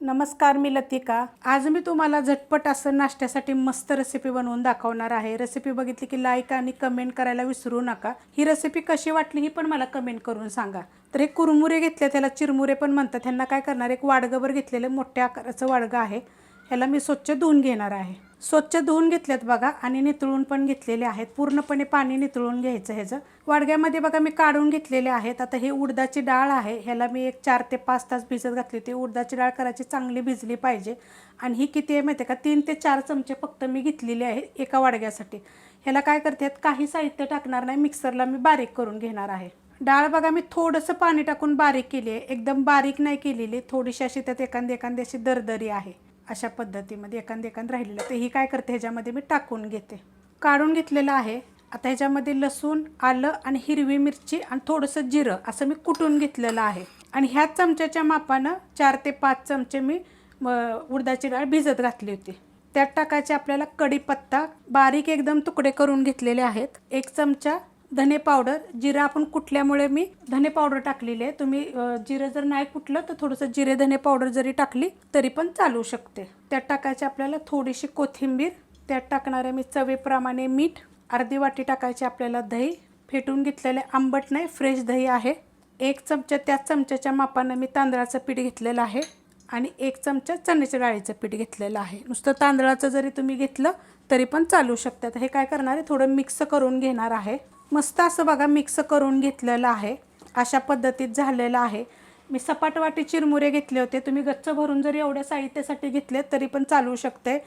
नमस्कार मी लतिका. आज मी तुम्हाला झटपट असं नाश्त्यासाठी मस्त रेसिपी बनवून दाखवणार आहे. रेसिपी बघितली की लाईक आणि कमेंट करायला विसरू नका. ही रेसिपी कशी वाटली ही पण मला कमेंट करून सांगा. तर हे कुरमुरे घेतले त्याला चिरमुरे पण म्हणतात. त्यांना काय करणार? एक वाडगंभर घेतलेलं मोठ्या आकाराचं वाडगं आहे. ह्याला मी स्वच्छ धुवून घेणार आहे. स्वच्छ धुवून घेतल्यात बघा आणि नितळून पण घेतलेले आहेत. पूर्णपणे पाणी नितळून घ्यायचं ह्याचं. वाडग्यामध्ये बघा मी काढून घेतलेले आहेत. आता हे उडदाची डाळ आहे. ह्याला मी एक चार ते पाच तास भिजत घातली. होती उडदाची डाळ करायची चांगली भिजली पाहिजे. आणि ही किती आहे माहिती आहे का? तीन ते चार चमचे फक्त मी घेतलेले आहे एका वाडग्यासाठी. ह्याला काय करते काही साहित्य टाकणार नाही. मिक्सरला मी बारीक करून घेणार आहे. डाळ बघा मी थोडंसं पाणी टाकून बारीक केली आहे. एकदम बारीक नाही केलेली. थोडीशी अशी त्यात एखादी एखादी अशी दरदरी आहे. अशा पद्धतीमध्ये एकांद एकांद राहिलेलं तर ही काय करते ह्याच्यामध्ये मी टाकून घेते. काढून घेतलेलं आहे. आता ह्याच्यामध्ये लसूण आलं आणि हिरवी मिरची आणि थोडंसं जिरं असं मी कुटून घेतलेलं आहे. आणि ह्याच चमच्याच्या मापानं चार ते पाच चमचे मी म, उडदाची डाळ भिजत घातली होती. त्यात टाकायचे आपल्याला कढीपत्ता. बारीक एकदम तुकडे करून घेतलेले आहेत. एक चमचा धने पावडर जिरं आपण कुटल्यामुळे मी धने पावडर टाकलेली आहे. तुम्ही जिरं जर नाही कुटलं तर थोडंसं जिरे धने पावडर जरी टाकली तरी पण चालू शकते. त्यात टाकायची आपल्याला थोडीशी कोथिंबीर त्यात टाकणारे मी चवीप्रमाणे मीठ अर्धी वाटी टाकायची आपल्याला दही फेटून घेतलेले आंबट नाही फ्रेश दही आहे. एक चमचा त्याच चमच्याच्या मापानं मी तांदळाचं पीठ घेतलेलं आहे आणि एक चमचा चण्याच्या डाळीचं पीठ घेतलेलं आहे. नुसतं तांदळाचं जरी तुम्ही घेतलं तरी पण चालू शकतात. हे काय करणार आहे? थोडं मिक्स करून घेणार आहे. मस्त असं बघा मिक्स करून घेतलेलं आहे. अशा पद्धतीत झालेलं आहे. मी सपाट वाटी चिरमुरे घेतले होते. तुम्ही गच्च भरून जरी एवढ्या साहित्यासाठी घेतले तरी पण चालू शकते.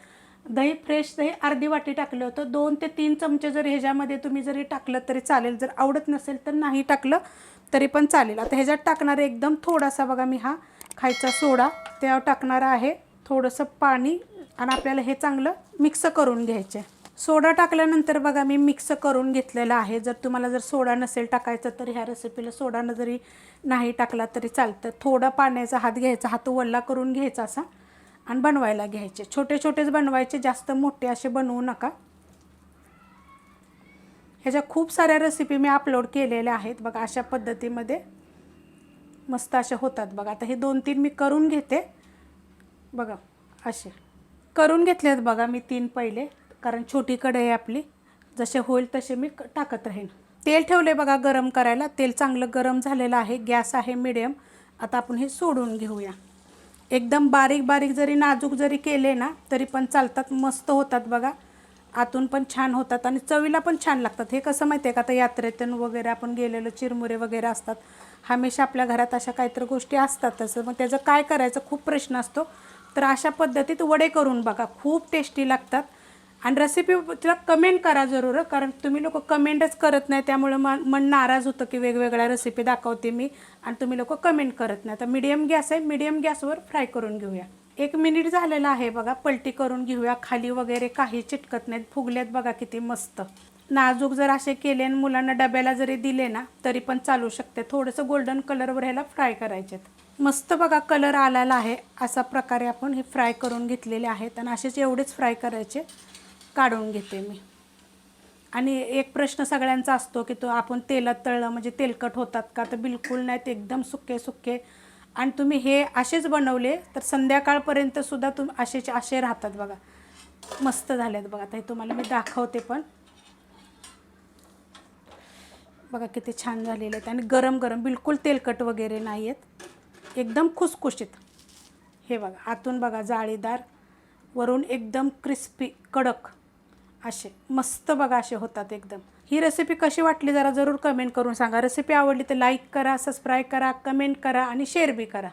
दही फ्रेश दही अर्धी वाटी टाकलं होतं. दोन ते तीन चमचे जर ह्याच्यामध्ये तुम्ही जरी टाकलं तरी चालेल. जर आवडत नसेल तर नाही टाकलं तरी पण चालेल. आता ह्याच्यात टाकणार एकदम थोडासा बघा मी हा खायचा सोडा. त्यावर टाकणार आहे थोडंसं पाणी आणि आपल्याला हे चांगलं मिक्स करून घ्यायचे सोडा टाकल्यानंतर बघा मी मिक्स करून घेतलेलं आहे. जर तुम्हाला जर सोडा नसेल टाकायचं तर ह्या रेसिपीला सोडा न जरी नाही टाकला तरी चालतं. थोडा पाण्याचा हात घ्यायचा हात वल्ला करून घ्यायचा असा आणि बनवायला घ्यायचे. छोटे छोटेच बनवायचे जास्त मोठे असे बनवू नका. ह्याच्या खूप साऱ्या रेसिपी मी अपलोड केलेल्या आहेत. बघा अशा पद्धतीमध्ये मस्त असे होतात बघा. आता हे दोन तीन मी करून घेते. बघा असे. करून घेतले आहेत बघा मी तीन पहिले. कारण छोटी कढई आहे आपली. जसे होईल तसे मी क- टाकत राहीन. तेल ठेवले बघा गरम करायला. तेल चांगलं गरम झालेलं आहे. गॅस आहे मिडियम आता आपण हे सोडून घेऊया. एकदम बारीक बारीक जरी नाजूक जरी केले ना तरी पण चालतात. मस्त होतात बघा. आतून पण छान होतात आणि चवीला पण छान लागतात. हे कसं माहिती आहे का? आता यात्रेतून वगैरे आपण गेलेलं चिरमुरे वगैरे असतात. हमेशा आपल्या घरात अशा काहीतरी गोष्टी असतात तसं मग त्याचं काय करायचं? खूप प्रश्न असतो. तर अशा पद्धतीत वडे करून बघा. खूप टेस्टी लागतात. आणि रेसिपीला कमेंट करा जरूर कारण तुम्ही लोक कमेंटच करत नाही. त्यामुळे मन मन नाराज होतं की वेगवेगळ्या रेसिपी दाखवते मी आणि तुम्ही लोक कमेंट करत नाही. तर मीडियम गॅस आहे. मीडियम गॅसवर फ्राय करून घेऊया. एक मिनिट झालेला आहे बघा. पलटी करून घेऊया. खाली वगैरे काही चिटकत नाहीत. फुगल्यात बघा किती मस्त. नाजूक जर असे केले आणि मुलांना डब्याला जरी दिले ना तरी पण चालू शकते. थोडंसं गोल्डन कलरवर ह्याला फ्राय करायचेत. मस्त बघा कलर आलेला आहे. अशा प्रकारे आपण हे फ्राय करून घेतलेले आहेत आणि असेच एवढेच फ्राय करायचे. काढून घेते मी. आणि एक प्रश्न सगळ्यांचा असतो की तो आपण तेलात तळलं म्हणजे तेलकट होतात का? तर बिलकुल नाही ते एकदम सुके सुके. आणि तुम्ही हे असेच बनवले तर संध्याकाळपर्यंत सुद्धा तुम असेचे असे राहतात बघा. मस्त झालेत बघा. आता हे तुम्हाला मी दाखवते पण. बघा किती छान झालेले आहेत. आणि गरम गरम बिलकुल तेलकट वगैरे नाही आहेत एकदम खुसखुशीत. हे बघा आतून बघा जाळीदार. वरून एकदम क्रिस्पी कडक. असे मस्त बघा असे होतात एकदम. ही रेसिपी कशी वाटली जरा जरूर कमेंट करून सांगा. रेसिपी आवडली तर लाईक करा सबस्क्राईब करा कमेंट करा आणि शेअर बी करा.